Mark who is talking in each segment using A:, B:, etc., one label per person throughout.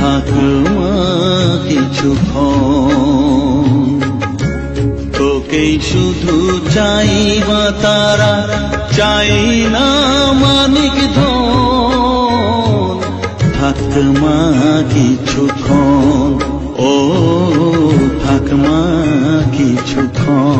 A: থাক মা কিছুক্ষণ তোকেই শুধু চাই মা তারা, চাই না মানিক ধন। থাক মা ও থাক মা কিছুক্ষণ।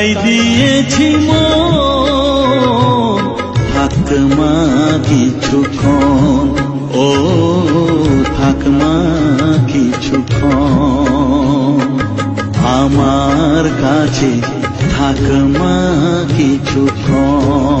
A: তাই দিয়েছি মন। থাক মা কিছুক্ষণ ও থাক মা কিছুক্ষণ আমার কাছে থাকমা কিছুক্ষণ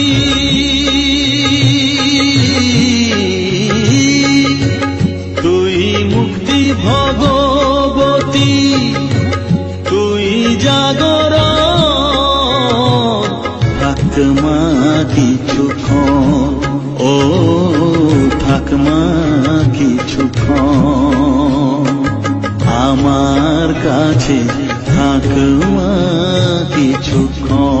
A: কিছুক্ষণ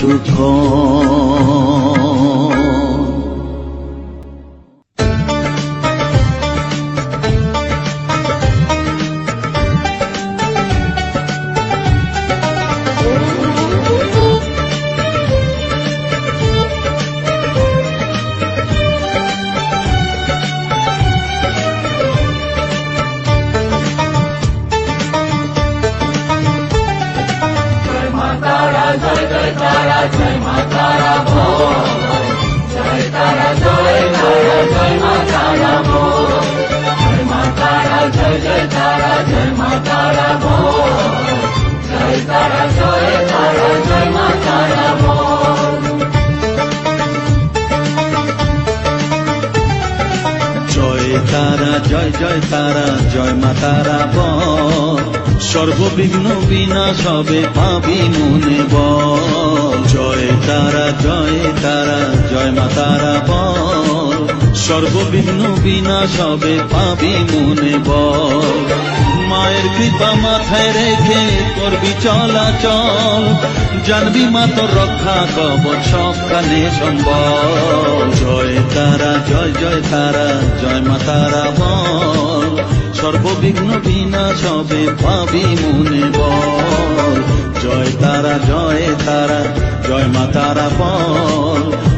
A: কিছুক্ষণ তারা, জয় জয় তারা, জয় মা তারা ব সর্ববিঘ্ন বিনাশ হবে পাবি মনে ব জয় তারা জয় তারা, জয় মা তারা ব সর্ববিঘ্ন বিনাশ হবে পাবি মনে বল। মায়ের কৃপা মাথায় রেখে করবি চলাচল। জানবি মা তোর রক্ষা কবচ সবখানে সম্বল। জয় তারা, জয় জয় তারা, জয় মা তারা বল। সর্ববিঘ্ন বিনাশ হবে পাবি মনে বল। জয় তারা জয় তারা, জয় মা তারা বল।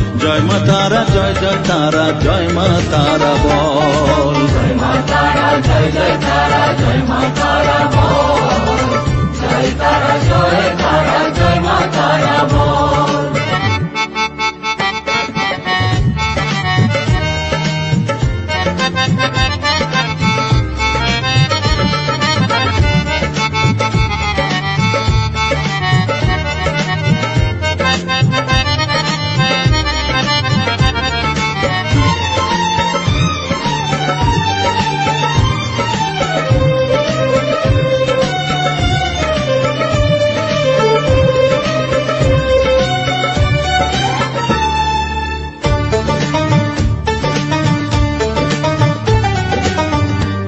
A: জয় মা তারা জয় জয় তারা জয় মা তারা বল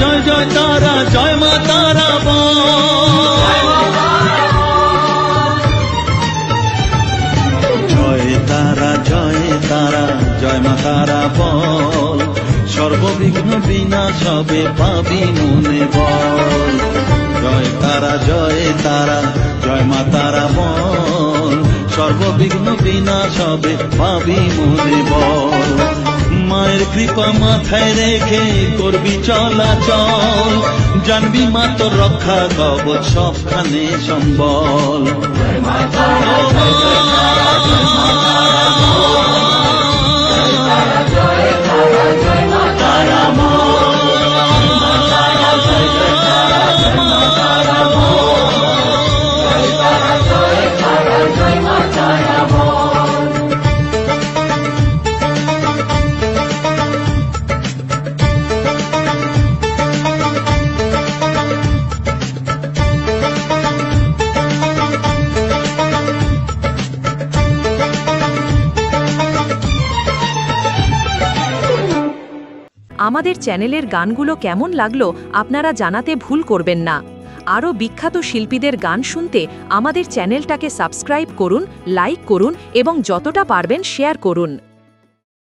A: জয় জয় তারা, জয় মা তারা বল। জয় তারা তারা মা তারা বল। সর্ববিঘ্ন বিনাশ হবে পাবি মনে বল। জয় তারা জয় তারা, জয় মা তারা বল। সর্ববিঘ্ন বিনাশ হবে পাবি মনে বল। মায়ের কৃপা মাথায় রেখে করবি চলাচল। জানবি মা তোর রক্ষা কবচ সবখানে সম্বল।
B: আমাদের চ্যানেলের গানগুলো কেমন লাগল আপনারা জানাতে ভুল করবেন না। আরও বিখ্যাত শিল্পীদের গান শুনতে আমাদের চ্যানেলটাকে সাবস্ক্রাইব করুন, লাইক করুন এবং যতটা পারবেন শেয়ার করুন।